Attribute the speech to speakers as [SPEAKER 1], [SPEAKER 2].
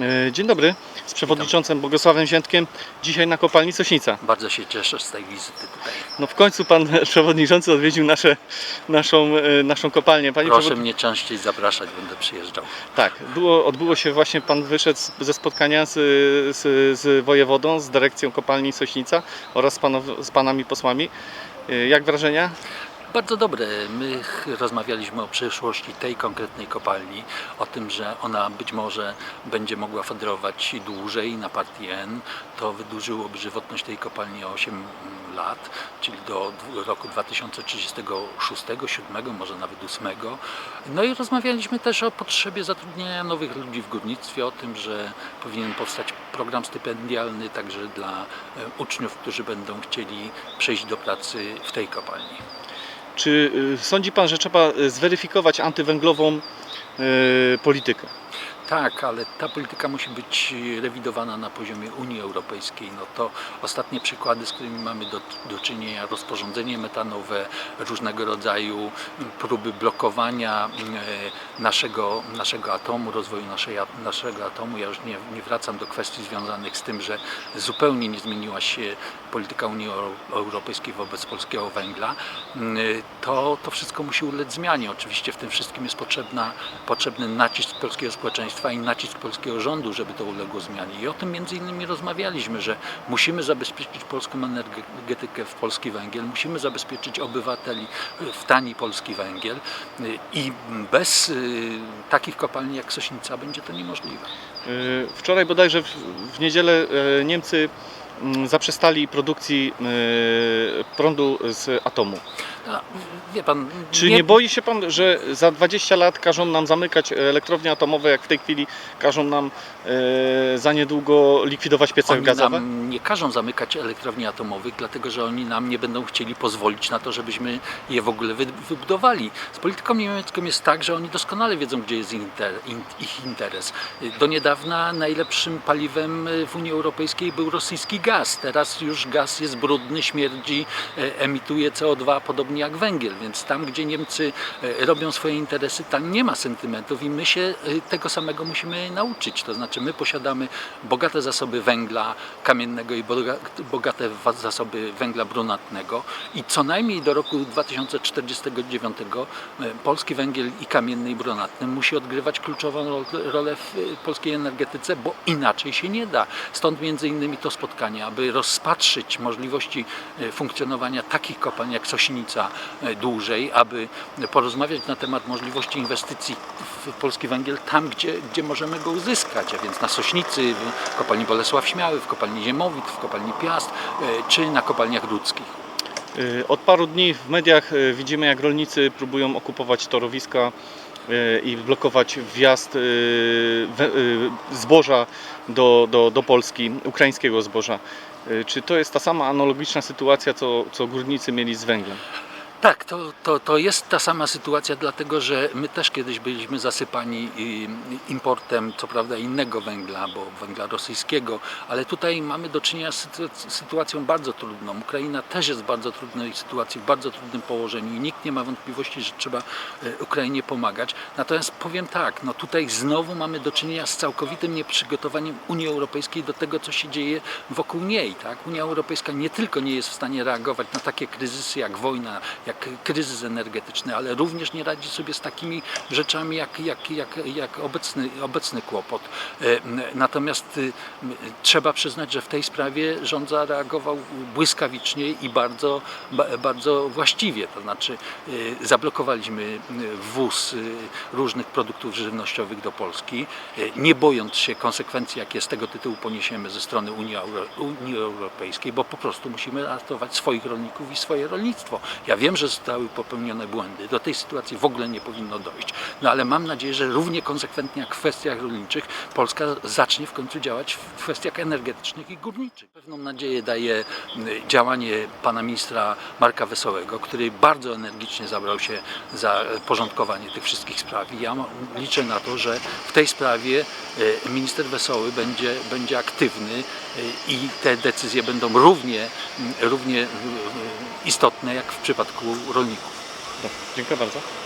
[SPEAKER 1] E, Dzień dobry, z przewodniczącym Bogosławem Ziętkiem. Dzisiaj na kopalni Sośnica.
[SPEAKER 2] Bardzo się cieszę z tej wizyty tutaj.
[SPEAKER 1] No w końcu pan przewodniczący odwiedził nasze, naszą, e, naszą kopalnię. Panie
[SPEAKER 2] Proszę
[SPEAKER 1] przewod-
[SPEAKER 2] mnie częściej zapraszać, będę przyjeżdżał.
[SPEAKER 1] Tak, było, odbyło się właśnie, pan wyszedł ze spotkania z, z, z wojewodą, z dyrekcją kopalni Sośnica oraz z, panow, z panami posłami. E, Jak wrażenia?
[SPEAKER 2] Bardzo dobre. My rozmawialiśmy o przyszłości tej konkretnej kopalni, o tym, że ona być może będzie mogła federować dłużej na partii N. To wydłużyłoby żywotność tej kopalni o 8 lat, czyli do roku 2036, 2007, może nawet 2008. No i rozmawialiśmy też o potrzebie zatrudnienia nowych ludzi w górnictwie, o tym, że powinien powstać program stypendialny także dla e, uczniów, którzy będą chcieli przejść do pracy w tej kopalni.
[SPEAKER 1] Czy e, sądzi pan, że trzeba e, zweryfikować antywęglową e, politykę?
[SPEAKER 2] Tak, ale ta polityka musi być rewidowana na poziomie Unii Europejskiej. No to ostatnie przykłady, z którymi mamy do, do czynienia, rozporządzenie metanowe, różnego rodzaju próby blokowania e, naszego, naszego atomu, rozwoju naszej, naszego atomu. Ja już nie, nie wracam do kwestii związanych z tym, że zupełnie nie zmieniła się polityka Unii Euro- Europejskiej wobec polskiego węgla. Mm, To, to wszystko musi ulec zmianie. Oczywiście w tym wszystkim jest potrzebna, potrzebny nacisk polskiego społeczeństwa i nacisk polskiego rządu, żeby to uległo zmianie. I o tym między innymi rozmawialiśmy, że musimy zabezpieczyć polską energetykę w polski węgiel, musimy zabezpieczyć obywateli w tani polski węgiel i bez y, takich kopalni jak Sośnica będzie to niemożliwe.
[SPEAKER 1] E, Wczoraj bodajże w, niedzielę e, Niemcy mm, zaprzestali produkcji prądu z atomu.
[SPEAKER 2] Wie pan,
[SPEAKER 1] Czy nie boi się pan, że za 20 lat każą nam zamykać elektrownie atomowe, jak w tej chwili każą nam e, za niedługo likwidować piece
[SPEAKER 2] Oni
[SPEAKER 1] gazowe?
[SPEAKER 2] nam nie każą zamykać elektrowni atomowych, dlatego że oni nam nie będą chcieli pozwolić na to, żebyśmy je w ogóle wy, wybudowali. Z polityką niemiecką jest tak, że oni doskonale wiedzą, gdzie jest inter, in, ich interes. Do niedawna najlepszym paliwem w Unii Europejskiej był rosyjski gaz. Teraz już gaz jest brudny, śmierdzi, e, emituje CO2 podobnie jak węgiel, więc tam, gdzie Niemcy e, robią swoje interesy, tam nie ma sentymentów i my się e, tego samego musimy nauczyć. To znaczy my posiadamy bogate zasoby węgla kamiennego i boga- bogate zasoby węgla brunatnego i co najmniej do roku 2049 e, polski węgiel i kamienny i brunatny musi odgrywać kluczową ro- rolę w polskiej energetyce, bo inaczej się nie da. Stąd między innymi to spotkanie, aby rozpatrzyć możliwości funkcjonowania takich kopalń jak Sosinica e, dłużej, aby porozmawiać na temat możliwości inwestycji w polski węgiel tam, gdzie, gdzie możemy go uzyskać, a więc na Sośnicy, w kopalni Bolesław Śmiały, w kopalni Ziemowit, w kopalni Piast, e, czy na kopalniach ludzkich.
[SPEAKER 1] E, Od paru dni w mediach widzimy, jak rolnicy próbują okupować torowiska i blokować wjazd zboża do, do, do Polski, ukraińskiego zboża. Czy to jest ta sama analogiczna sytuacja, co, co górnicy mieli z węglem?
[SPEAKER 2] Tak, to, to, to jest ta sama sytuacja, dlatego że my też kiedyś byliśmy zasypani y, importem, co prawda innego węgla, bo węgla rosyjskiego, ale tutaj mamy do czynienia z sytu- sytuacją bardzo trudną. Ukraina też jest w bardzo trudnej sytuacji, w bardzo trudnym położeniu i nikt nie ma wątpliwości, że trzeba y, Ukrainie pomagać. Natomiast powiem tak, no tutaj znowu mamy do czynienia z całkowitym nieprzygotowaniem Unii Europejskiej do tego, co się dzieje wokół niej. Tak? Unia Europejska nie tylko nie jest w stanie reagować na takie kryzysy jak wojna, jak kryzys energetyczny, ale również nie radzi sobie z takimi rzeczami jak, jak, jak, jak obecny, obecny kłopot. E, Natomiast y, trzeba przyznać, że w tej sprawie rząd zareagował błyskawicznie i bardzo, ba- bardzo właściwie. To znaczy y, zablokowaliśmy wwóz y, różnych produktów żywnościowych do Polski, nie bojąc się konsekwencji, jakie z tego tytułu poniesiemy ze strony Unii, Euro, Unii Europejskiej, bo po prostu musimy ratować swoich rolników i swoje rolnictwo. Ja wiem, że zostały popełnione błędy. Do tej sytuacji w ogóle nie powinno dojść. No ale mam nadzieję, że równie konsekwentnie jak w kwestiach rolniczych Polska zacznie w końcu działać w kwestiach energetycznych i górniczych. Pewną nadzieję daje y, działanie pana ministra Marka Wesołego, który bardzo energicznie zabrał się za porządkowanie tych wszystkich spraw. I ja liczę na to, że w tej sprawie y, minister Wesoły będzie, będzie aktywny y, i te decyzje będą równie, y, równie y, istotne jak w przypadku rolników.
[SPEAKER 1] Dobrze, dziękuję bardzo.